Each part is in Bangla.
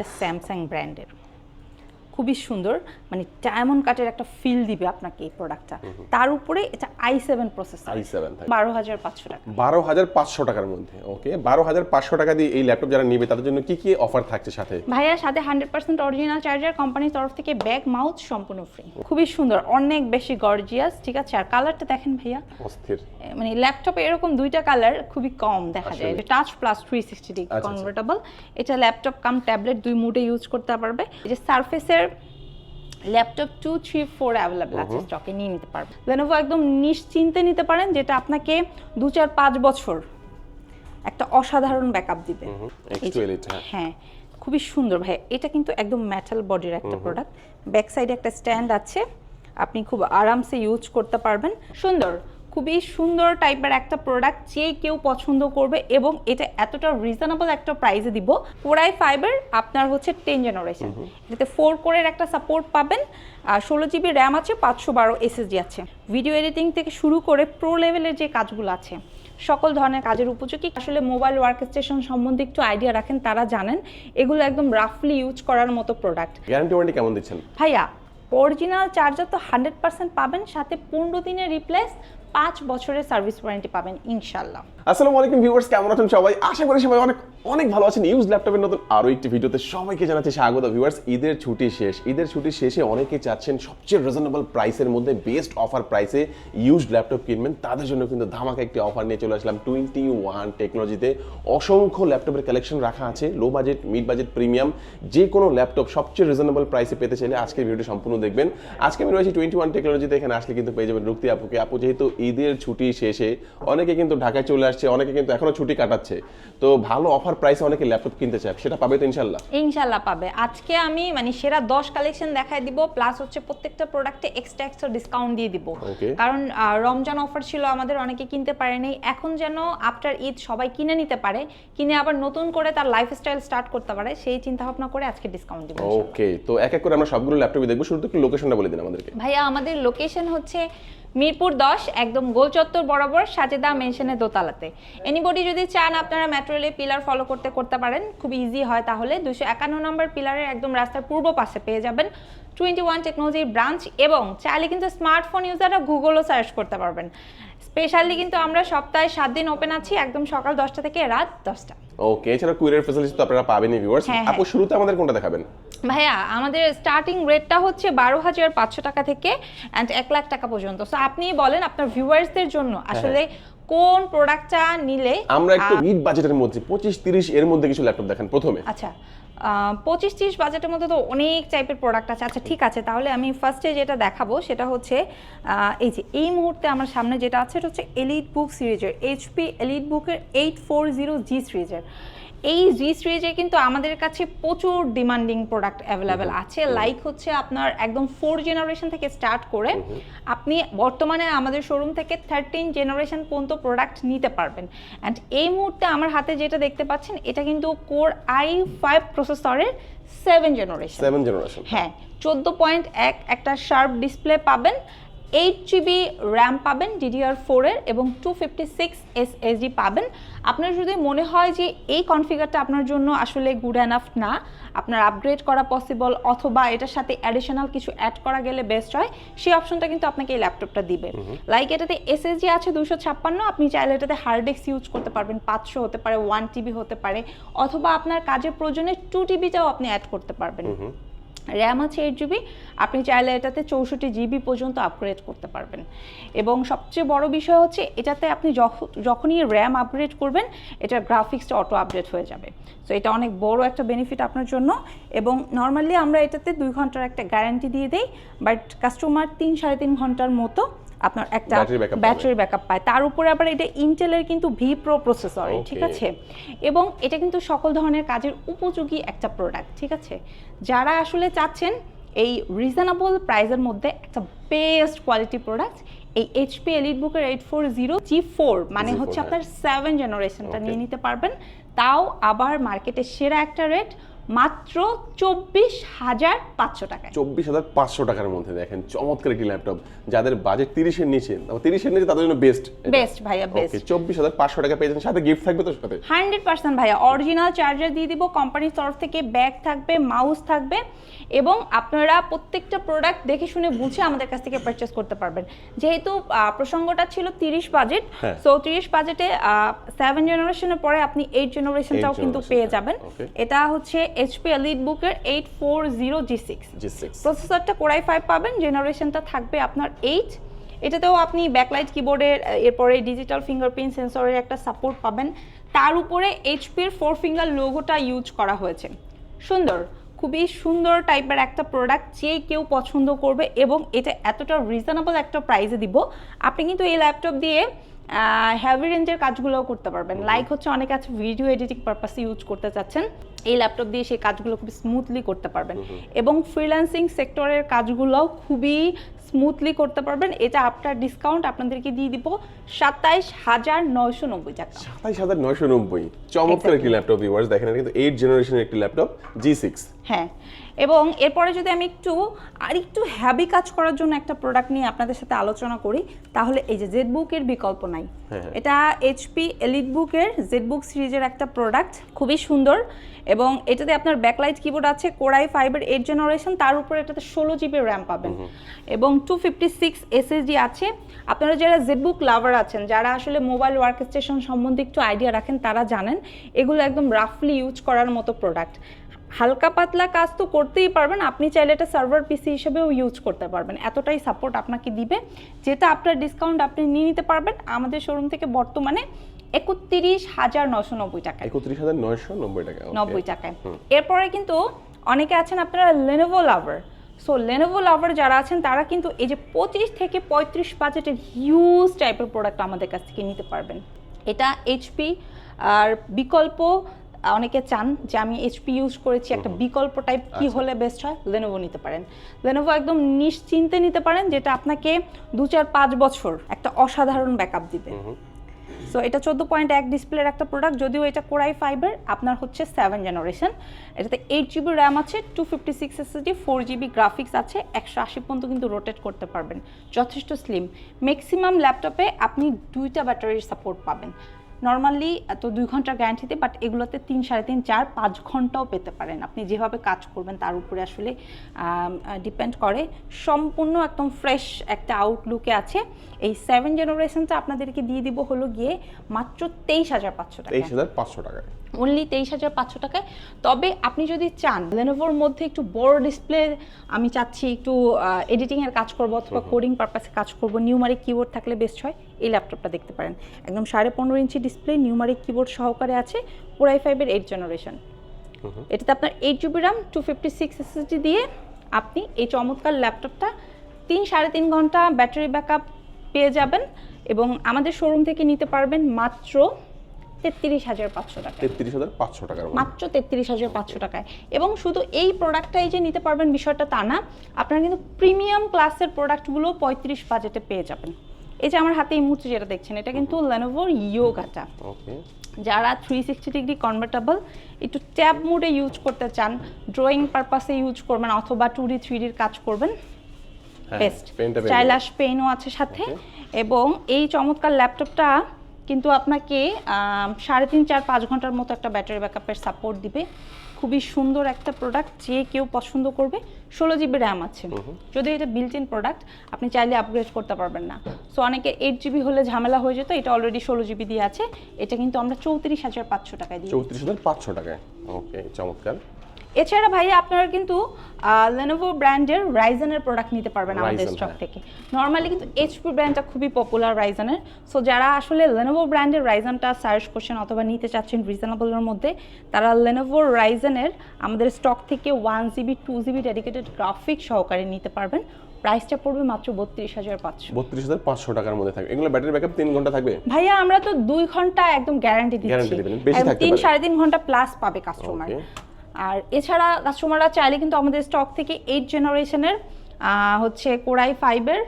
এটা স্যামসাং ব্র্যান্ডের খুবই সুন্দর। মানে ডায়মন্ড কাটের একটা ফিল দিবে আপনাকে এই প্রোডাক্টটা তার উপরে এটা আই সেভেন প্রসেসর i7 থাকে। বারো হাজার পাঁচশো টাকা। বারো হাজার পাঁচশো টাকার মধ্যে ওকে বারো হাজার পাঁচশো টাকা দিয়ে এই ল্যাপটপ যারা নিবে তাদের জন্য কি কি অফার থাকছে সাথে? ভাইয়া সাথে হান্ড্রেড পার্সেন্ট অরিজিনাল চার্জার কোম্পানির তরফ থেকে ব্যাগ মাউথ সম্পূর্ণ ফ্রি খুবই সুন্দর অনেক বেশি গর্জিয়াস ঠিক আছে? আর কালারটা দেখেন ভাইয়া। অস্থির। মানে ল্যাপটপে এরকম দুইটা কালার খুবই কম দেখা যায়। এটা touch plus three sixty degree. Convertible এটা ল্যাপটপ কাম ট্যাবলেট দুই মুডে ইউজ করতে পারবে। এই যে সারফেসের laptop two three four available আছে স্টকে নিয়ে নিতে পারবেন। লেনোভো একদম নিশ্চিন্তে নিতে পারেন যেটা আপনাকে দু চার পাঁচ বছর একটা অসাধারণ ব্যাকআপ দিবে। এলিট হ্যাঁ। হ্যাঁ খুবই সুন্দর ভাই। এটা কিন্তু একদম মেটাল বডির একটা প্রোডাক্ট ব্যাক সাইডে একটা স্ট্যান্ড আছে আপনি খুব আরামসে ইউজ করতে পারবেন। সুন্দর। খুবই সুন্দর টাইপের একটা প্রোডাক্ট যে কেউ পছন্দ করবে এবং এটা এতটা রিজনেবল একটা প্রাইসে দিব। পুরাই ফাইবার আপনার হচ্ছে টেন জেনারেশন এটাতে ফোর কোরের একটা সাপোর্ট পাবেন। আর ষোলো জিবি র্যাম আছে পাঁচশো বারো এসএসডি আছে। ভিডিও এডিটিং থেকে শুরু করে প্রো লেভেলের যে কাজগুলো আছে সকল ধরনের কাজের উপযোগী। আসলে মোবাইল ওয়ার্ক স্টেশন সম্বন্ধে একটু আইডিয়া রাখেন তারা জানেন। এগুলো একদম রাফলি ইউজ করার মতো প্রোডাক্ট গ্যারান্টি ওয়ারেন্টি কেমন দিচ্ছেন? ভাইয়া অরিজিনাল চার্জার তো হান্ড্রেড পার্সেন্ট পাবেন সাথে পনেরো দিনের রিপ্লেস পাঁচ বছরের সার্ভিস ওয়ারেন্টি পাবেন ইনশাল্লাহ আসসালামু আলাইকুম ভিউয়ার্স, কেমন আছেন সবাই? আশা করি সবাই অনেক অনেক ভালো আছেন। ইউজ ল্যাপটপের নতুন আরও একটি ভিডিওতে সবাইকে জানাচ্ছি স্বাগত। ভিউয়ার্স, ঈদের ছুটি শেষ। ঈদের ছুটি শেষে অনেকে চাচ্ছেন সবচেয়ে রিজনেবল প্রাইসের মধ্যে বেস্ট অফার প্রাইসে ইউজ ল্যাপটপ কিনবেন। তাদের জন্য কিন্তু ধামাকা একটি অফার নিয়ে চলে আসলাম। টোয়েন্টি ওয়ান টেকনোলজিতে অসংখ্য ল্যাপটপের কালেকশন রাখা আছে। Low budget mid budget premium যে কোনো ল্যাপটপ সবচেয়ে রিজনেবল প্রাইসে পেতে চাইলে আজকের ভিডিওটি সম্পূর্ণ দেখবেন। আজকে আমি রয়েছি টোয়েন্টি ওয়ান টেকনোলজিতে এখানে আসলে কিন্তু পেয়ে যাবেন রুক্তি আপুকে। আপু, যেহেতু ঈদের ছুটি শেষে অনেকে কিন্তু ঢাকায় চলে আসছে অনেকে কিন্তু এখনও ছুটি কাটাচ্ছে। তো ভালো অফার প্রাইসে অনেকে ল্যাপটপ কিনতে চায় সেটা পাবে তো ইনশাল্লাহ? ইনশাল্লাহ পাবে। আজকে আমি মানে সেরা দশ কালেকশন দেখায় দিব প্লাস হচ্ছে প্রত্যেকটা প্রোডাক্টে এক্সট্রা এক্সট্রা ডিসকাউন্ট দিয়ে দিব। কারণ রমজান অফার ছিল আমাদের অনেকে কিনতে পারেনি। এখন যেন আফটার ঈদ সবাই কিনে নিতে পারে কিনে আবার নতুন করে তার লাইফস্টাইল স্টার্ট করতে পারে সেই চিন্তা ভাবনা করে আজকে ডিসকাউন্ট দিব ওকে তো এক এক করে আমরা সবগুলো ল্যাপটপই দেখব। শুরুতে একটু লোকেশনটা বলে দিন আমাদেরকে। ভাইয়া আমাদের লোকেশন হচ্ছে মিরপুর দশ, একদম গোল চত্বর বরাবর সাজেদা মেনশনের দোতলাতে। এনিবডি যদি চান আপনারা মেট্রো পিলার ফলো করতে করতে পারেন। খুব ইজি হয় তাহলে। দুশো একান্ন নম্বর পিলারের একদম রাস্তার পূর্ব পাশে পেয়ে যাবেন। টোয়েন্টি ওয়ান টেকনোলজির ব্রাঞ্চ এবং চাইলে কিন্তু স্মার্টফোন ইউজাররা গুগলও সার্চ করতে পারবেন। স্পেশালি কিন্তু আমরা সপ্তাহে সাত দিন ওপেন আছি একদম সকাল দশটা থেকে রাত দশটা। ওকে এছাড়া কুরিয়ার ফ্যাসিলিটি তো আপনারা পাবেনই ভিউয়ার্স হ্যাঁ, আপু শুরুতে আমাদের কোনটা দেখাবেন? ভাইয়া আমাদের স্টার্টিং রেটটা হচ্ছে বারো হাজার পাঁচশো টাকা থেকে অ্যান্ড এক লাখ টাকা পর্যন্ত। সো আপনি বলেন আপনার ভিউয়ার্সদের জন্য আসলে কোন প্রোডাক্টটা নিলে আমরা একটু মিড বাজেটের মধ্যে পঁচিশ তিরিশ এর মধ্যে কিছু ল্যাপটপ দেখেন প্রথমে। আচ্ছা পঁচিশ তিরিশ বাজেটের মধ্যে তো অনেক টাইপের প্রোডাক্ট আছে। আচ্ছা ঠিক আছে, তাহলে আমি ফার্স্টে যেটা দেখাবো, সেটা হচ্ছে এই যে, এই মুহূর্তে আমার সামনে যেটা আছে সেটা হচ্ছে এলিট বুক সিরিজের এইচপি এলিট বুকের এইট ফোর জিরো জি সিরিজের এই জি সিরিজে কিন্তু আমাদের কাছে প্রচুর ডিমান্ডিং প্রোডাক্ট অ্যাভেলেবেল আছে। লাইক হচ্ছে আপনার একদম ফোর জেনারেশন থেকে স্টার্ট করে আপনি বর্তমানে আমাদের শোরুম থেকে থার্টিন জেনারেশন পর্যন্ত প্রোডাক্ট নিতে পারবেন। অ্যান্ড এই মুহূর্তে আমার হাতে যেটা দেখতে পাচ্ছেন এটা কিন্তু কোর আই ফাইভ প্রসেসরের সেভেন জেনারেশন সেভেন জেনারেশন হ্যাঁ চোদ্দ পয়েন্ট এক একটা শার্প ডিসপ্লে পাবেন। এইট জিবি র্যাম পাবেন ডিডিআর ফোরের এবং two fifty six S SD পাবেন। আপনার যদি মনে হয় যে এই কনফিগারটা আপনার জন্য আসলে গুড এনাফ না আপনার আপগ্রেড করা পসিবল অথবা এটার সাথে অ্যাডিশনাল কিছু অ্যাড করা গেলে বেস্ট হয় সেই অপশনটা কিন্তু আপনাকে এই ল্যাপটপটা দিবে। লাইক এটাতে এসএসডি আছে দুশো ছাপ্পান্ন আপনি চাইলে এটাতে হার্ড ডিস্ক ইউজ করতে পারবেন পাঁচশো হতে পারে ওয়ান টিবি হতে পারে অথবা আপনার কাজের প্রয়োজনে টু টিবিটাও আপনি অ্যাড করতে পারবেন। র্যাম আছে এইট জিবি আপনি চাইলে এটাতে চৌষট্টি জিবি পর্যন্ত আপগ্রেড করতে পারবেন। এবং সবচেয়ে বড় বিষয় হচ্ছে, এটাতে আপনি যখ- যখনই র্যাম আপগ্রেড করবেন এটার গ্রাফিক্সটা অটো আপডেট হয়ে যাবে। সো এটা অনেক বড় একটা বেনিফিট আপনার জন্য। এবং নর্মালি আমরা এটাতে দুই ঘণ্টার একটা গ্যারান্টি দিয়ে দিই বাট কাস্টমার তিন সাড়ে তিন ঘণ্টার মতো আপনার একটা। ব্যাটারি ব্যাকআপ পায় তার উপরে আবার এটা ইন্টেলের কিন্তু ভি প্রো প্রসেসর ঠিক আছে এবং এটা কিন্তু সকল ধরনের কাজের উপযোগী একটা প্রোডাক্ট ঠিক আছে যারা আসলে চাচ্ছেন এই রিজনেবল প্রাইসের মধ্যে একটা বেস্ট কোয়ালিটি প্রোডাক্ট এই এইচপি এলিট বুকের eight four zero G four মানে হচ্ছে হ্যাঁ। আপনার সেভেন জেনারেশনটা. নিয়ে নিতে পারবেন তাও আবার মার্কেটের সেরা একটা রেট মাত্র চব্বিশ হাজার পাঁচশো টাকায়। চব্বিশ হাজার পাঁচশো টাকার মধ্যে দেখেন চমৎকার একটি ল্যাপটপ যাদের বাজেট তিরিশের নিচে তিরিশের নিচে তাদের জন্য বেস্ট বেস্ট ভাইয়া বেস্ট চব্বিশ হাজার পাঁচশো টাকা পেয়ে সাথে গিফট থাকবে তো সাথে? হান্ড্রেড পার্সেন্ট ভাইয়া। অরিজিনাল চার্জার দিয়ে দিব কোম্পানির তরফ থেকে ব্যাগ থাকবে মাউস থাকবে এবং আপনারা প্রত্যেকটা প্রোডাক্ট দেখে শুনে বুঝে আমাদের কাছ থেকে পারচেস করতে পারবেন। যেহেতু প্রসঙ্গটা ছিল তিরিশ বাজেট হ্যাঁ। সো তিরিশ বাজেটে সেভেন জেনারেশনের পরে আপনি এইট জেনারেশনটাও কিন্তু পেয়ে যাবেন। এটা হচ্ছে এইচপি এলিট বুকের eight four zero G six G six প্রসেসরটা core i five পাবেন জেনারেশনটা থাকবে আপনার এইট এটাতেও আপনি ব্যাকলাইট কিবোর্ডের এরপরে ডিজিটাল ফিঙ্গারপ্রিন্ট সেন্সরের একটা সাপোর্ট পাবেন। তার উপরে এইচপির ফোর ফিঙ্গার লোগোটা ইউজ করা হয়েছে। সুন্দর খুবই সুন্দর টাইপের একটা প্রোডাক্ট যে কেউ পছন্দ করবে এবং এটা এতটা রিজনেবল একটা প্রাইসে দিব। আপনি কিন্তু এই ল্যাপটপ দিয়ে হ্যাভি রেঞ্জের কাজগুলোও করতে পারবেন। লাইক হচ্ছে অনেকে আছে ভিডিও এডিটিং পারপাসে ইউজ করতে চাচ্ছেন। এই ল্যাপটপ দিয়ে সেই কাজগুলো খুব স্মুথলি করতে পারবেন। এবং ফ্রিল্যান্সিং সেক্টরের কাজগুলোও খুবই স্মুথলি করতে পারবেন। এটা আপনার ডিসকাউন্ট আপনাদেরকে দিয়ে দিব সাতাইশ হাজার নয়শো নব্বই টাকা। সাতাইশ হাজার নয়শো নব্বই। চমৎকার একটি ল্যাপটপ ভিউয়ার্স দেখেন কিন্তু এইট জেনারেশনের একটি ল্যাপটপ জি সিক্স হ্যাঁ এবং এরপরে যদি আমি একটু আর একটু হ্যাবি কাজ করার জন্য একটা প্রোডাক্ট নিয়ে আপনাদের সাথে আলোচনা করি তাহলে এই যে জেড বুকের বিকল্প নাই। হ্যাঁ, হ্যাঁ। এটা এইচপি এলিট বুকের জেড বুক সিরিজের একটা প্রোডাক্ট খুবই সুন্দর এবং এটাতে আপনার ব্যাকলাইট কিবোর্ড আছে core i five eight generation তার উপরে এটাতে ষোলো জিবি র্যাম পাবেন। এবং টু ফিফটি সিক্স এসএসডি আছে। আপনারা যারা জেড বুক লাভার আছেন যারা আসলে মোবাইল ওয়ার্ক স্টেশন সম্বন্ধে একটু আইডিয়া রাখেন তারা জানেন এগুলো একদম রাফলি ইউজ করার মতো প্রোডাক্ট হালকা পাতলা কাজ তো করতেই পারবেন। আপনি চাইলে এটা সার্ভার পিসি হিসেবেও ইউজ করতে পারবেন। এতটাই সাপোর্ট আপনাকে দিবে যেটা আপনার ডিসকাউন্ট আপনি নিয়ে নিতে পারবেন। আমাদের শোরুম থেকে বর্তমানে একত্রিশ হাজার নশো নব্বই টাকায়। একত্রিশ হাজার নয়শো নব্বই টাকা নব্বই টাকায়। এরপরে কিন্তু অনেকে আছেন আপনারা Lenovo lover so Lenovo lover যারা আছেন তারা কিন্তু এই যে পঁচিশ থেকে পঁয়ত্রিশ বাজেটের হিউজ টাইপের প্রোডাক্ট আমাদের কাছ থেকে নিতে পারবেন। এটা এইচপি আর বিকল্প অনেকে চান যে আমি এইচপি ইউজ করেছি একটা বিকল্প টাইপ কি হলে বেস্ট হয়? লেনোভো নিতে পারেন। লেনোভো একদম নিশ্চিন্তে নিতে পারেন যেটা আপনাকে দু চার পাঁচ বছর একটা অসাধারণ ব্যাকআপ দিবে। সো এটা চোদ্দ পয়েন্ট এক ডিসপ্লের একটা প্রোডাক্ট যদিও এটা কোরাই ফাইবার আপনার হচ্ছে সেভেন জেনারেশন এটাতে এইট জিবি র্যাম আছে two fifty six SSD four GB graphics আছে একশো আশি পর্যন্ত কিন্তু রোটেট করতে পারবেন। যথেষ্ট স্লিম ম্যাক্সিমাম ল্যাপটপে আপনি দুইটা ব্যাটারির সাপোর্ট পাবেন। নর্মালি তো দুই ঘণ্টার গ্যারান্টিতে বাট এগুলোতে তিন সাড়ে তিন চার পাঁচ ঘন্টাও পেতে পারেন। আপনি যেভাবে কাজ করবেন তার উপরে আসলে ডিপেন্ড করে। সম্পূর্ণ একদম ফ্রেশ একটা আউটলুকে আছে। এই সেভেন জেনারেশনটা আপনাদেরকে দিয়ে দিব হলো গিয়ে মাত্র তেইশ হাজার পাঁচশো টাকা তেইশ হাজার পাঁচশো টাকা অনলি তেইশ হাজার পাঁচশো টাকায়। তবে আপনি যদি চান লেনোভোর মধ্যে একটু বড় ডিসপ্লে আমি চাচ্ছি একটু এডিটিংয়ের কাজ করব অথবা কোডিং পারপাসে কাজ করব নিউমারিক কিবোর্ড থাকলে বেস্ট হয়। এই ল্যাপটপটা দেখতে পারেন। একদম সাড়ে পনেরো ইঞ্চি ডিসপ্লে নিউমারিক কিবোর্ড সহকারে আছে পুরাই ফাইভের এইট জেনারেশন এটাতে আপনার eight GB RAM two fifty six SSD দিয়ে আপনি এই চমৎকার ল্যাপটপটা তিন সাড়ে তিন ঘণ্টা ব্যাটারি ব্যাকআপ পেয়ে যাবেন এবং আমাদের শোরুম থেকে নিতে পারবেন মাত্র তেত্রিশ হাজার পাঁচশো টাকা। তেত্রিশ হাজার পাঁচশো মধ্যে। মাত্র তেত্রিশ হাজার পাঁচশো টাকায়। এবং শুধু এই প্রোডাক্টটাই যে নিতে পারবেন বিষয়টা তা না আপনারা কিন্তু প্রিমিয়াম ক্লাসের প্রোডাক্টগুলো পঁয়ত্রিশ বাজেটে পেয়ে যাবেন। এই যে আমার হাতে এই মুহূর্তে যেটা দেখছেন এটা কিন্তু লেনোভোর ইয়োগাটা ওকে যারা থ্রি সিক্সটি ডিগ্রি কনভার্টেবল একটু ট্যাব মোডে ইউজ করতে চান ড্রয়িং পারপাসে ইউজ করবেন অথবা টু ডি থ্রি ডির কাজ করবেন বেস্ট স্টাইলাস পেনও আছে সাথে। এবং এই চমৎকার ল্যাপটপটা কিন্তু আপনাকে সাড়ে তিন চার পাঁচ ঘণ্টার মতো একটা ব্যাটারি ব্যাকআপের সাপোর্ট দিবে। খুবই সুন্দর একটা প্রোডাক্ট যে কেউ পছন্দ করবে। ষোলো জিবি র্যাম আছে। যদি এটা বিল্ট ইন প্রোডাক্ট আপনি চাইলে আপগ্রেড করতে পারবেন না। সো অনেকে এইট জিবি হলে ঝামেলা হয়ে যেত এটা অলরেডি ষোলো জিবি দিয়ে আছে। এটা কিন্তু আমরা চৌত্রিশ হাজার পাঁচশো টাকায় দিই চৌত্রিশ হাজার পাঁচশো টাকায়। ওকে চমৎকার। এছাড়া ভাইয়া আপনারা কিন্তু লেনোভো ব্র্যান্ডের রাইজেনের প্রোডাক্ট নিতে পারবেন আমাদের স্টক হ্যাঁ। থেকে। নর্মালি কিন্তু এইচপি ব্র্যান্ডটা খুবই পপুলার রাইজেনের সো যারা আসলে লেনোভো ব্র্যান্ডের রাইজেনটা সার্চ করছেন অথবা নিতে চাচ্ছেন রিজনেবলের মধ্যে তারা লেনোভো রাইজেনের আমাদের স্টক থেকে one GB two GB dedicated graphic সহকারে নিতে পারবেন। প্রাইসটা পড়বে মাত্র বত্রিশ হাজার পাঁচশো। বত্রিশ হাজার পাঁচশো টাকার মধ্যে থাকবে। এগুলো ব্যাটারি ব্যাকআপ তিন ঘণ্টা থাকবে? ভাইয়া আমরা তো দুই ঘণ্টা একদম গ্যারান্টি দিচ্ছি। তিন সাড়ে তিন ঘণ্টা প্লাস পাবে কাস্টমার. আর এছাড়া কাস্টমাররা চাইলে কিন্তু আমাদের স্টক থেকে এইট জেনারেশনের হচ্ছে কোরাই ফাইভের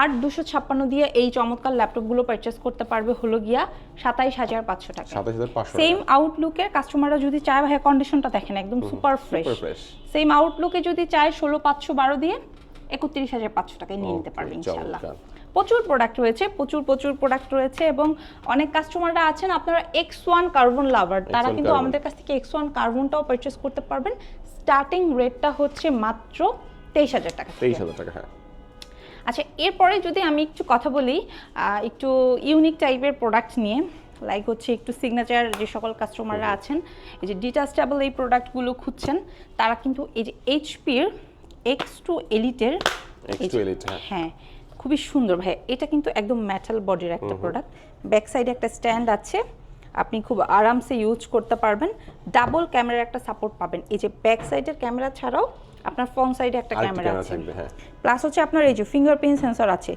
আট দুশো ছাপ্পান্ন দিয়ে এই চমৎকার ল্যাপটপগুলো পারচেস করতে পারবে হলো গিয়া সাতাইশ হাজার পাঁচশো টাকা। সেম আউটলুকের কাস্টমাররা যদি চায় ভাই কন্ডিশনটা দেখেন একদম সুপার ফ্রেশ সেম আউটলুকে যদি চায় ষোলো পাঁচশো বারো দিয়ে একত্রিশ হাজার পাঁচশো টাকায় নিয়ে নিতে পারবে ইনশাল্লাহ। প্রচুর প্রোডাক্ট রয়েছে প্রচুর প্রচুর প্রোডাক্ট রয়েছে এবং অনেক কাস্টমাররা আছেন। আপনারা এক্স ওয়ান কার্বন লাভার তারা কিন্তু আমাদের কাছ থেকে এক্স ওয়ান কার্বনটাও পারচেস করতে পারবেন। স্টার্টিং রেটটা হচ্ছে মাত্র তেইশ হাজার টাকা তেইশ হাজার টাকা হ্যাঁ। আচ্ছা এরপরে যদি আমি একটু কথা বলি একটু ইউনিক টাইপের প্রোডাক্ট নিয়ে লাইক হচ্ছে একটু সিগনেচার যে সকল কাস্টমাররা আছেন এই যে ডিটাচটেবল এই প্রোডাক্টগুলো খুঁজছেন তারা কিন্তু এই যে এইচপির এক্স টু এলিটের X2 Elite, হ্যাঁ। হ্যাঁ খুবই সুন্দর। ভাই এটা কিন্তু একদম মেটাল বডির একটা প্রোডাক্ট ব্যাক সাইডে একটা স্ট্যান্ড আছে। আপনি খুব আরামসে ইউজ করতে পারবেন। ডাবল ক্যামেরার একটা সাপোর্ট পাবেন। এই যে ব্যাক সাইডের ক্যামেরা ছাড়াও আপনার ফ্রন্ট সাইডে একটা ক্যামেরা আছে। হ্যাঁ। প্লাস হচ্ছে আপনার এই যে ফিঙ্গারপ্রিন্ট সেন্সর আছে।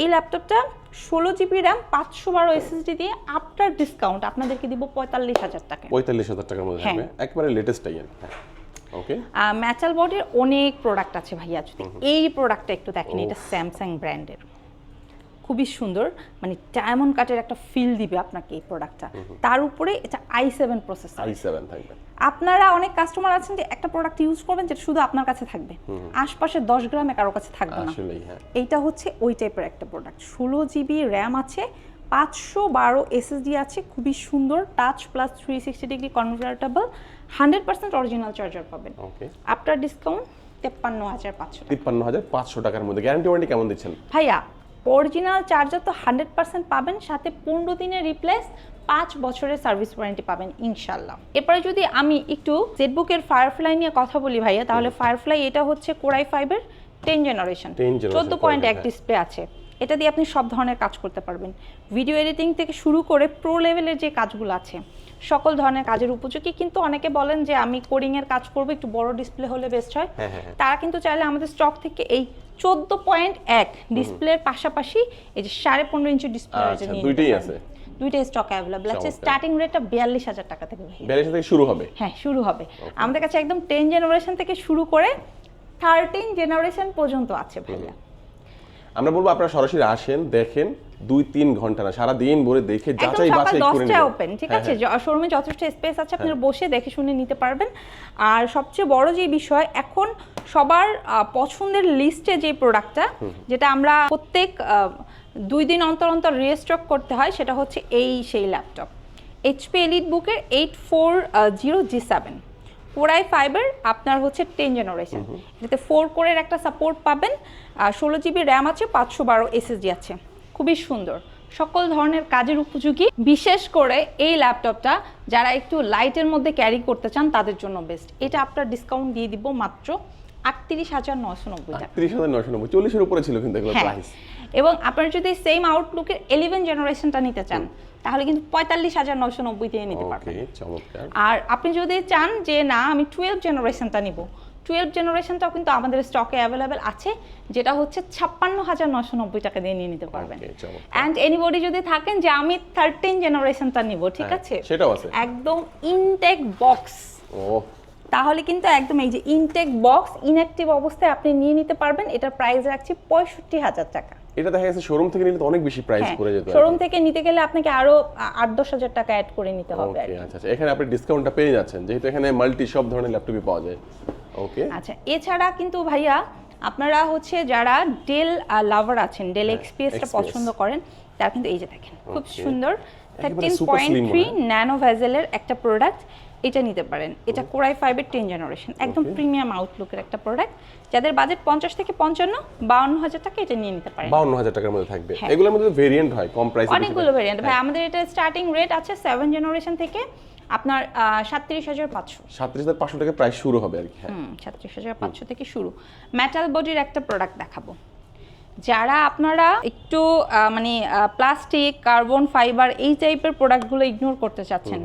এই ল্যাপটপটা ষোলো জিবি র্যাম পাঁচশো বারো এসএসডি দিয়ে আফটার ডিসকাউন্ট আপনাদেরকে দিব পঁয়তাল্লিশ হাজার টাকা। পঁয়তাল্লিশ হাজার টাকার মধ্যে হ্যাঁ। একবারে লেটেস্ট হ্যাঁ। ম্যাচাল বডির অনেক প্রোডাক্ট আছে ভাইয়া যদি এই প্রোডাক্টটা একটু দেখেন এটা স্যামসাং ব্র্যান্ডের খুবই সুন্দর মানে ডায়মন্ড কাটের একটা ফিল দিবে আপনাকে এই প্রোডাক্টটা তার উপরে এটা i seven processor i seven থাকবে। আপনারা অনেক কাস্টমার আছেন যে একটা প্রোডাক্ট ইউজ করবেন যেটা শুধু আপনার কাছে থাকবে। আশপাশে দশ গ্রামে কারও কাছে থাকবে না। হ্যাঁ। এইটা হচ্ছে ওই টাইপের একটা প্রোডাক্ট ষোলো জিবি র্যাম আছে পাঁচশো বারো এসএসডি আছে খুবই সুন্দর touch plus three sixty degree convertible hundred percent original charger পাবেন। আফটার ডিসকাউন্ট তেপ্পান্ন হাজার পাঁচশো তিপ্পান্ন হাজার পাঁচশো টাকার মধ্যে গ্যারান্টি ওয়ারেন্টি কেমন দিচ্ছেন? ভাইয়া অরিজিনাল চার্জার তো হান্ড্রেড পার্সেন্ট পাবেন সাথে পনেরো দিনের রিপ্লেস পাঁচ বছরের সার্ভিস ওয়ারেন্টি পাবেন ইনশাল্লাহ এরপরে যদি আমি একটু জেটবুকের ফায়ারফ্লাই নিয়ে কথা বলি ভাইয়া তাহলে ফায়ারফ্লাই এটা হচ্ছে কোরাই ফাইভের টেন জেনারেশন চোদ্দ পয়েন্ট এক হ্যাঁ। ডিসপ্লে আছে। এটা দিয়ে আপনি সব ধরনের কাজ করতে পারবেন। ভিডিও এডিটিং থেকে শুরু করে প্রো লেভেলের যে কাজগুলো আছে সকল ধরনের কাজের উপযোগী। কিন্তু অনেকে বলেন যে আমি কোডিং এর কাজ করব একটু বড় ডিসপ্লে হলে বেস্ট হয়। হ্যাঁ, হ্যাঁ, হ্যাঁ। তারা কিন্তু চাইলে আমাদের স্টক থেকে এই চোদ্দ পয়েন্ট এক ডিসপ্লের পাশাপাশি এই যে সাড়ে পনেরো ইঞ্চি ডিসপ্লে আচ্ছা, দুইটাই আছে। দুইটাই স্টক অ্যাভেলেবল আছে। স্টার্টিং রেটটা বিয়াল্লিশ হাজার টাকা থেকে বিয়াল্লিশ থেকে শুরু হবে? হ্যাঁ শুরু হবে। আমাদের কাছে একদম টেন জেনারেশন থেকে শুরু করে থার্টিন জেনারেশন পর্যন্ত আছে ভাইয়া। আমরা বলব আপনারা সরাসরি আসেন দেখেন দুই তিন ঘণ্টা না সারা দিন ভরে দেখে যাচাই বাছাই করে নেবেন। ওপেন ঠিক হ্যাঁ, আছে? হ্যাঁ। শোরুমে যথেষ্ট স্পেস আছে আপনারা বসে দেখে শুনে নিতে পারবেন। আর সবচেয়ে বড় যে বিষয় এখন সবার পছন্দের লিস্টে যে প্রোডাক্টটা যেটা আমরা প্রত্যেক দুই দিন অন্তর অন্তর রিস্টক করতে হয় সেটা হচ্ছে এই সেই ল্যাপটপ এইচপি এলিট বুকের eight four zero G seven core i five আপনার হচ্ছে টেন জেনারেশন এটাতে ফোর কোরের একটা সাপোর্ট পাবেন আর ষোলো জিবি র্যাম আছে পাঁচশো বারো এসএসডি আছে। খুবই সুন্দর। সকল ধরনের কাজের উপযোগী। বিশেষ করে এই ল্যাপটপটা যারা একটু লাইটের মধ্যে ক্যারি করতে চান তাদের জন্য বেস্ট এটা আপনার ডিসকাউন্ট দিয়ে দিব মাত্র আটত্রিশ হাজার নশো নব্বই টাকা। তিরিশ হাজার নয়শো নব্বই। চল্লিশের উপরে ছিল কিন্তু প্রাইস এবং আপনারা যদি সেম আউটলুকের ইলেভেন জেনারেশনটা নিতে চান তাহলে কিন্তু পঁয়তাল্লিশ হাজার নশো নব্বই দিয়ে নিতে পারবেন। আর আপনি যদি চান যে না আমি টুয়েলভ জেনারেশনটা নিব টুয়েলভ জেনারেশনটাও কিন্তু আমাদের স্টকে অ্যাভেলেবেল আছে যেটা হচ্ছে ছাপ্পান্ন হাজার নশো নব্বই টাকা দিয়ে নিয়ে নিতে পারবেন। অ্যান্ড এনিবডি যদি থাকেন যে আমি থার্টিন জেনারেশনটা নিব ঠিক হ্যাঁ, আছে? সেটাও আছে। একদম ইনটেক বক্স ও তাহলে কিন্তু একদম এই যে ইনটেক বক্স ইনঅ্যাক্টিভ অবস্থায় আপনি নিয়ে নিতে পারবেন এটার প্রাইস রাখছি পঁয়ষট্টি হাজার টাকা। এটা দেখা যাচ্ছে শোরুম থেকে নিলে তো অনেক বেশি প্রাইস হ্যাঁ পড়ে যেত শোরুম থেকে নিতে গেলে আপনাকে আরও আ- আট দশ হাজার টাকা অ্যাড করে নিতে হবে ওকে আচ্ছা আচ্ছা। এখানে আপনি ডিসকাউন্টটা পেয়ে যাচ্ছেন যেহেতু এখানে মাল্টি সব ধরনের ল্যাপটপই পাওয়া যায়। ওকে আচ্ছা এছাড়া কিন্তু ভাইয়া আপনারা হচ্ছে যারা ডেল লাভার আছেন ডেল এক্সপিএসটা XPS পছন্দ করেন তারা কিন্তু এই যে দেখেন খুব সুন্দর থার্টিন পয়েন্ট থ্রি হয়। ন্যানো ভেজেলের একটা প্রোডাক্ট এটা নিতে পারেন। এটা কোরাই ফাইভের টেন জেনারেশন একদম প্রিমিয়াম আউটলুকের একটা প্রোডাক্ট যাদের বাজেট পঞ্চাশ থেকে পঞ্চান্ন বাউন্ন হাজার টাকা এটা নিয়ে নিতে পারেন। বাউন্ন হাজার টাকার মধ্যে থাকবে। হ্যাঁ। এগুলোর মধ্যে ভেরিয়েন্ট হয় কম প্রাইসে অনেকগুলো ভেরিয়েন্ট হ্যাঁ। ভাই আমাদের এটা স্টার্টিং রেট আছে সেভেন জেনারেশন থেকে আপনার সাতত্রিশ হাজার পাঁচশো। সাতত্রিশ হাজার পাঁচশো টাকা প্রাইস শুরু হবে আর কি হ্যাঁ। হুম সাতত্রিশ হাজার পাঁচশো থেকে শুরু। মেটাল বডির একটা প্রোডাক্ট দেখাবো। যারা আপনারা একটু মানে প্লাস্টিক কার্বন ফাইবার এই টাইপের প্রোডাক্টগুলো ইগনোর করতে চাচ্ছেন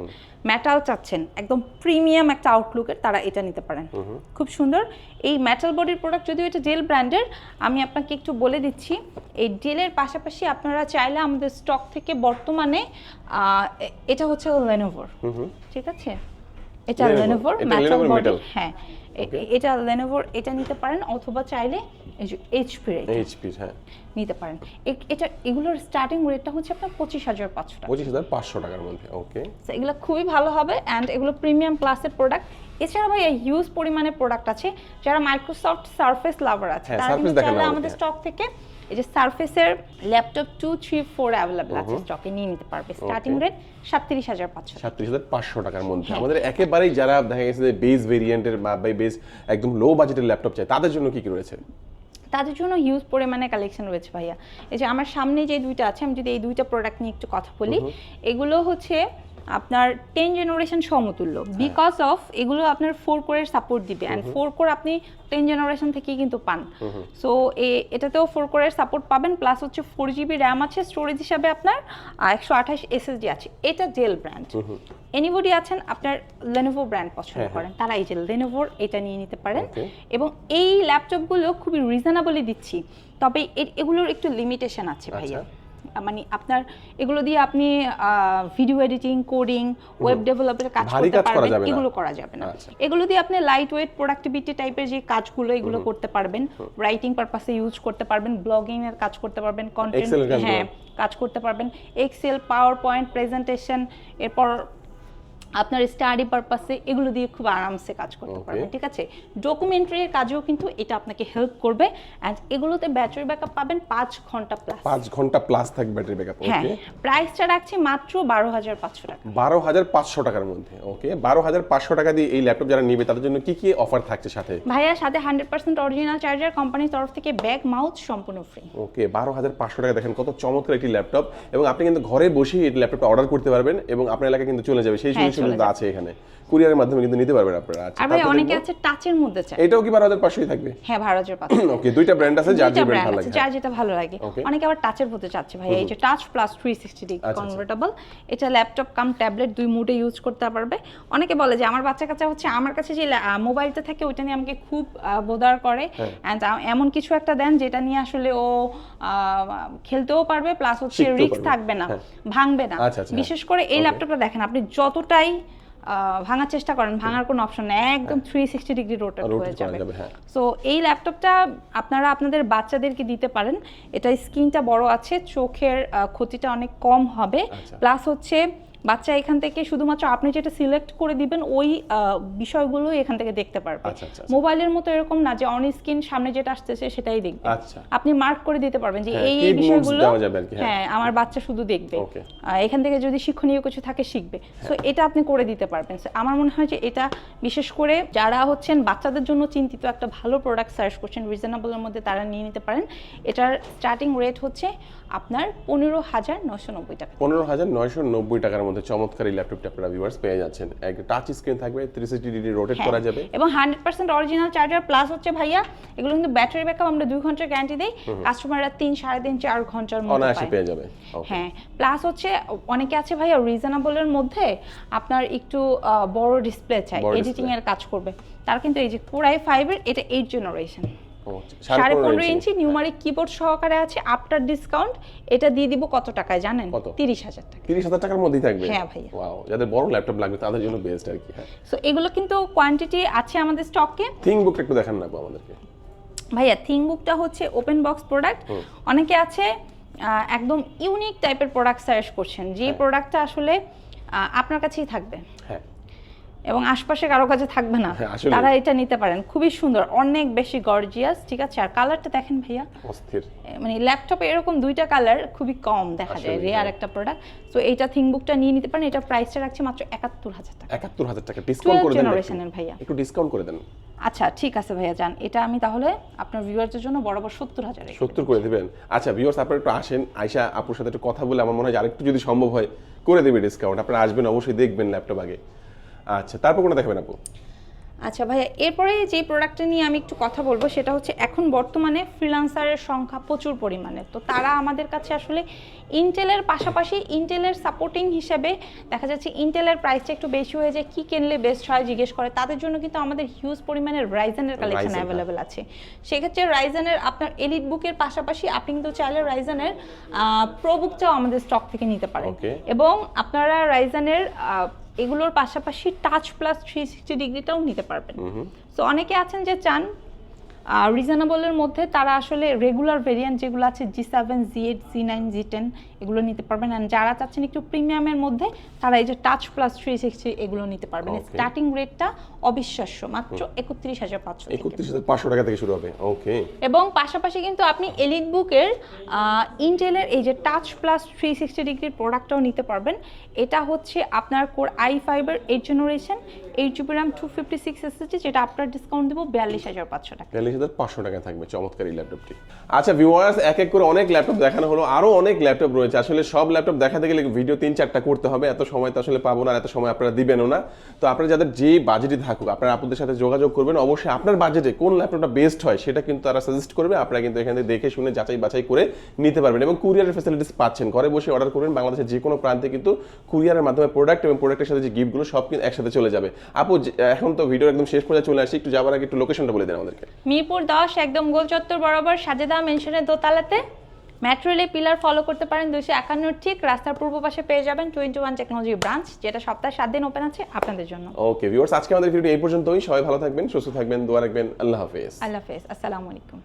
মেটাল চাচ্ছেন একদম প্রিমিয়াম একটা আউটলুকের তারা এটা নিতে পারেন। খুব সুন্দর। এই মেটাল বডির প্রোডাক্ট যদিও এটা জেল ব্র্যান্ডের আমি আপনাকে একটু বলে দিচ্ছি এই জেলের পাশাপাশি আপনারা চাইলে আমাদের স্টক থেকে বর্তমানে এটা হচ্ছে লেনোভোর ঠিক আছে? এটা লেনোভোর মেটাল বডি হ্যাঁ। এটা লেনোভোর এটা নিতে পারেন অথবা চাইলে এই যে এইচপি এইচপি হ্যাঁ। নিতে পারেন। এটা এগুলোর স্টার্টিং রেটটা হচ্ছে আপনার পঁচিশ হাজার পাঁচশো টাকা। পঁচিশ হাজার পাঁচশো টাকার মধ্যে ওকে এগুলো খুবই ভালো হবে অ্যান্ড এগুলো প্রিমিয়াম ক্লাসের প্রোডাক্ট এছাড়া ভাই হিউজ পরিমাণে প্রোডাক্ট আছে। যারা মাইক্রোসফট সারফেস লাভার আছে হ্যাঁ, তারা কিন্তু চাইলে আমাদের স্টক থেকে এই যে সারফেসের laptop two three four available আছে স্টকে নিয়ে নিতে পারবে। স্টার্টিং রেট সাতত্রিশ হাজার পাঁচশো সাতত্রিশ হাজার পাঁচশো টাকার মধ্যে। হ্যাঁ। আমাদের একেবারেই যারা দেখা গেছে যে বেস ভেরিয়েন্টের বা বেস একদম লো বাজেটের ল্যাপটপ চাই তাদের জন্য কি কি রয়েছে? তাদের জন্য হিউজ পরিমাণে কালেকশন রয়েছে ভাইয়া। এই যে আমার সামনে যে দুইটা আছে আমি যদি এই দুইটা প্রোডাক্ট নিয়ে একটু কথা বলি এগুলো হচ্ছে আপনার টেন জেনারেশন সমতুল্য। বিকজ অফ এগুলো আপনার ফোর কোরের সাপোর্ট দিবে। অ্যান্ড ফোর কোর আপনি টেন জেনারেশন থেকেই কিন্তু পান। সো এটাতেও ফোর কোরের সাপোর্ট পাবেন। প্লাস হচ্ছে ফোর জিবি র্যাম আছে স্টোরেজ হিসাবে আপনার একশো আঠাশ এসএসডি আছে। এটা জেল ব্র্যান্ড এনিবডি আছেন আপনার লেনোভো ব্র্যান্ড পছন্দ হ্যাঁ, হ্যাঁ। করেন তারা এই যে লেনোভোর এটা নিয়ে নিতে পারেন। এবং এই ল্যাপটপগুলো খুবই রিজনেবলি দিচ্ছি। তবে এগুলোর একটু লিমিটেশন আছে ভাইয়া। মানে আপনার এগুলো দিয়ে আপনি ভিডিও এডিটিং কোডিং ওয়েব ডেভেলপের কাজ করতে পারবেন এগুলো করা যাবে না। আচ্ছা। এগুলো দিয়ে আপনি লাইট ওয়েট প্রোডাক্টিভিটি টাইপের যে কাজগুলো এগুলো করতে পারবেন। রাইটিং পারপাসে ইউজ করতে পারবেন ব্লগিং এর কাজ করতে পারবেন কন্টেন্ট। হ্যাঁ কাজ করতে পারবেন। এক্সেল পাওয়ার পয়েন্ট প্রেজেন্টেশন এরপর আপনার স্টাডি পারপাসে এগুলো দিয়ে খুব আরামসে কাজ করতে পারবেন ঠিক আছে? ডকুমেন্টারির কাজেও কিন্তু এটা আপনাকে হেল্প করবে অ্যান্ড এগুলোতে ব্যাটারি ব্যাকআপ পাবেন পাঁচ ঘণ্টা প্লাস পাঁচ ঘণ্টা প্লাস থাকবে ব্যাটারি ব্যাকআপ হ্যাঁ প্রাইসটা রাখছি মাত্র বারো হাজার পাঁচশো টাকা। বারো হাজার পাঁচশো টাকার মধ্যে ওকে বারো হাজার পাঁচশো টাকা দিয়ে এই ল্যাপটপ যারা নিবে তাদের জন্য কি কি অফার থাকছে সাথে? ভাইয়া সাথে হান্ড্রেড পার্সেন্ট অরিজিনাল চার্জার কোম্পানির তরফ থেকে ব্যাগ মাউথ সম্পূর্ণ ফ্রি ওকে বারো হাজার পাঁচশো টাকা দেখেন কত চমৎকার একটি ল্যাপটপ এবং আপনি কিন্তু ঘরে বসেই এই ল্যাপটপটা অর্ডার করতে পারবেন এবং আপনার এলাকায় কিন্তু চলে যাবে। সেই হ্যাঁ, সুযোগ সুবিধা। আছে এখানে। কুরিয়ারের মাধ্যমে কিন্তু নিতে পারবেন আপনারা। আচ্ছা আর ভাই অনেকে আছে টাচের মধ্যে চায়। এটাও কি বারো হাজার পাঁচশোই থাকবে? হ্যাঁ বারো হাজার পাঁচশো ওকে দুইটা ব্র্যান্ড আছে যার যে দুইটা ব্র্যান্ড ব্র্যান্ড ভালো লাগে। যার যেটা ভালো লাগে। অনেকে আবার টাচের হতে চাচ্ছে ভাই। এই যে touch plus three sixty degree convertible এটা ল্যাপটপ কাম ট্যাবলেট দুই মুডে ইউজ করতে পারবে। অনেকে বলে যে আমার বাচ্চা কাচ্চা হচ্ছে আমার কাছে যে মোবাইলটা থাকে ওইটা নিয়ে আমাকে খুব বোদার করে। এন্ড এমন কিছু একটা দেন যেটা নিয়ে আসলে ও খেলতেও পারবে প্লাস হচ্ছে রিস্ক থাকবে না হ্যাঁ। ভাঙবে না। আচ্ছা, আচ্ছা, বিশেষ করে এই ল্যাপটপটা দেখেন আপনি যতটাই আহ, ভাঙার চেষ্টা করেন ভাঙার কোনো অপশন নেই একদম থ্রি সিক্সটি ডিগ্রি রোটেট হয়ে যাবে। যাবে, হ্যাঁ। সো এই ল্যাপটপটা আপনারা আপনাদের বাচ্চাদেরকে দিতে পারেন। এটা স্ক্রিনটা বড় আছে চোখের ক্ষতিটা অনেক কম হবে। আচ্ছা। প্লাস হচ্ছে বাচ্চা এখান থেকে শুধুমাত্র আপনি যেটা সিলেক্ট করে দিবেন ওই বিষয়গুলো এখান থেকে দেখতে পারবে। আচ্ছা, আচ্ছা, আচ্ছা। মোবাইলের মতো এরকম না যে অন স্ক্রিন সামনে যেটা আসতেছে সেটাই দেখবে। আচ্ছা। আপনি মার্ক করে দিতে পারবেন যে হ্যাঁ, এই এই বিষয়গুলো হ্যাঁ। হ্যাঁ আমার বাচ্চা শুধু দেখবে। এখান থেকে যদি শিক্ষণীয় কিছু থাকে শিখবে। সো এটা আপনি করে দিতে পারবেন। আমার মনে হয় যে এটা বিশেষ করে যারা হচ্ছেন বাচ্চাদের জন্য চিন্তিত একটা ভালো প্রোডাক্ট সার্চ করছেন রিজনেবলের মধ্যে তারা নিয়ে নিতে পারেন। এটার স্টার্টিং রেট হচ্ছে আপনার পনেরো হাজার নশো নব্বই টাকা। পনেরো হাজার নয়শো নব্বই টাকার মধ্যে চমৎকার এই ল্যাপটপটা আপনারা ভিউয়ার্স পেয়ে যাচ্ছেন। এক টাচ স্ক্রিন থাকবে থ্রি সিক্সটি ডিগ্রি রোটেট। করা যাবে। এবং hundred percent original charger plus হচ্ছে ভাইয়া এগুলো কিন্তু ব্যাটারি ব্যাকআপ আমরা দুই ঘণ্টার গ্যারান্টি দিই। কাস্টমাররা তিন সাড়ে তিন চার ঘণ্টার মধ্যে অনায়াসে পেয়ে। যাবে। হ্যাঁ প্লাস হচ্ছে অনেকে আছে ভাইয়া রিজনেবলের মধ্যে আপনার একটু বড় ডিসপ্লে চাই এডিটিং এর কাজ করবে। তার কিন্তু এই যে কোরাই ফাইভের এটা এইট জেনারেশন ও, সাড়ে পনেরো ইঞ্চি নিউমারিক কিবোর্ড সহকারে আছে আফটার ডিসকাউন্ট এটা দিয়ে দিব কত টাকায় জানেন? তিরিশ হাজার টাকা। তিরিশ হাজার টাকার মধ্যেই থাকবে? হ্যাঁ, ভাইয়া। ওয়াও যাদের বড় ল্যাপটপ লাগবে তাদের জন্য বেস্ট আর কি হ্যাঁ। সো এগুলো কিন্তু কোয়ান্টিটি আছে আমাদের স্টকে থিং বুকটা একটু দেখান না আমাদেরকে। ভাইয়া থিংবুকটা হচ্ছে ওপেন বক্স প্রোডাক্ট অনেকে আছে একদম ইউনিক টাইপের প্রোডাক্ট সার্চ করছেন। যে হ্যাঁ। প্রোডাক্টটা আসলে আপনার কাছেই থাকবে। হ্যাঁ এবং আশপাশে কারও কাছে থাকবে না। হ্যাঁ, তারা এটা নিতে পারেন। খুবই সুন্দর অনেক বেশি গর্জিয়াস ঠিক আছে? আর কালারটা দেখেন ভাইয়া। অস্থির। মানে ল্যাপটপে এরকম দুইটা কালার খুবই কম দেখা যায় রেয়ার হ্যাঁ। একটা প্রোডাক্ট তো এইটা থিংবুকটা নিয়ে নিতে পারেন। এটা প্রাইসটা রাখছে মাত্র একাত্তর হাজার টাকা। একাত্তর হাজার টাকা। ডিসকাউন্ট করে দেন জেনারেশনের ভাইয়া। একটু ডিসকাউন্ট করে দেন। আচ্ছা ঠিক আছে ভাইয়া যান। এটা আমি তাহলে আপনার ভিউয়ারদের জন্য বরাবর সত্তর হাজার সত্তর করে দেবেন। আচ্ছা ভিউয়ার্স আপনারা একটু আসেন। আয়শা আপুর সাথে একটু কথা বলে আমার মনে হয় আরেকটু যদি সম্ভব হয় করে দেবে ডিসকাউন্ট আপনারা আসবেন অবশ্যই দেখবেন ল্যাপটপ আগে। আচ্ছা তারপর কোনো দেখাবেন আপু? আচ্ছা ভাইয়া এরপরে যে প্রোডাক্টটা নিয়ে আমি একটু কথা বলব সেটা হচ্ছে এখন বর্তমানে ফ্রিল্যান্সারের সংখ্যা প্রচুর পরিমাণে। তো তারা আমাদের কাছে আসলে ইন্টেলের পাশাপাশি ইন্টেলের সাপোর্টিং হিসেবে দেখা যাচ্ছে ইন্টেলের প্রাইসটা একটু বেশি হয়ে যায়। কী কিনলে বেস্ট হয় জিজ্ঞেস করে। তাদের জন্য কিন্তু আমাদের হিউজ পরিমাণে রাইজেনের কালেকশন। অ্যাভেলেবেল আছে। সেক্ষেত্রে রাইজেনের আপনার এলিট বুকের পাশাপাশি আপনি কিন্তু চাইলে রাইজেনের প্রো বুকটাও আমাদের স্টক থেকে নিতে পারেন। এবং আপনারা রাইজেনের এগুলোর পাশাপাশি টাচ প্লাস থ্রি সিক্সটি ডিগ্রিটাও নিতে পারবেন। সো অনেকে আছেন যে চান রিজনেবলের মধ্যে তারা আসলে রেগুলার ভেরিয়েন্ট যেগুলো আছে G seven G eight G nine G ten এগুলো নিতে পারবেন। অ্যান্ড যারা চাচ্ছেন একটু প্রিমিয়ামের মধ্যে তারা এই যে টাচ প্লাস থ্রি সিক্সটি এগুলো নিতে পারবেন। স্টার্টিং রেটটা অবিশ্বাস্য মাত্র একত্রিশ হাজার পাঁচশো। একত্রিশ হাজার পাঁচশো টাকা থেকে শুরু হবে। ওকে এবং পাশাপাশি কিন্তু আপনি এলিট বুকের ইন্টেলের এই যে টাচ প্লাস থ্রি সিক্সটি ডিগ্রির প্রোডাক্টটাও নিতে পারবেন। এটা হচ্ছে আপনার core i five eight generation eight GB RAM two fifty six SSD যেটা আপনার ডিসকাউন্ট দেবো বিয়াল্লিশ হাজার পাঁচশো টাকা। বিয়াল্লিশ হাজার পাঁচশো টাকা থাকবে চমৎকার এই ল্যাপটপটি আচ্ছা ভিউয়ার্স এক এক করে অনেক ল্যাপটপ দেখানো হলো। আরও অনেক ল্যাপটপ রয়েছে আসলে সব ল্যাপটপ দেখাতে গেলে ভিডিও তিন চারটা করতে হবে। এত সময় তো আসলে পাবো না এত সময় আপনারা দিবেনও না। তো আপনারা যাদের যে বাজেটই থাকুক, আপনারা আপনাদের সাথে যোগাযোগ করবেন। অবশ্যই আপনার বাজেটে কোন ল্যাপটপটা বেস্ট হয় সেটা কিন্তু তারা সাজেস্ট করবে। আপনারা কিন্তু এখান থেকে দেখে শুনে যাচাই বাছাই করে নিতে পারবেন এবং কুরিয়ারের ফ্যাসিলিটিস পাচ্ছেন। ঘরে বসে অর্ডার করবেন। বাংলাদেশের যে কোনো প্রান্তে কিন্তু কুরিয়ারের মাধ্যমে প্রোডাক্ট এবং প্রোডাক্টের সাথে যে গিফটগুলো সব কিন্তু একসাথে চলে যাবে। আপু এখন তো ভিডিও একদম শেষ পর্যায়ে চলে আসি। একটু যাবার আগে একটু লোকেশনটা বলে দেন আমাদেরকে। মিরপুর দশ, একদম গোল চত্বর বরাবর সাজেদা মেনশনের দোতলাতে। মেট্রো রেলে পিলার ফলো করতে পারেন দুইশো একান্ন ঠিক রাস্তার পূর্ব পাশে পেয়ে যাবেন টোয়েন্টি ওয়ান টেকনোলজি ব্রাঞ্চ যেটা সপ্তাহে সাত দিন ওপেন আছে আপনাদের জন্য। ওকে ভিউয়ার্স আজকে আমাদের ভিডিও এই পর্যন্তই। সবাই ভালো থাকবেন সুস্থ থাকবেন দোয়া রাখবেন। আল্লাহ হাফেজ। আল্লাহ হাফেজ। আসসালামু আলাইকুম।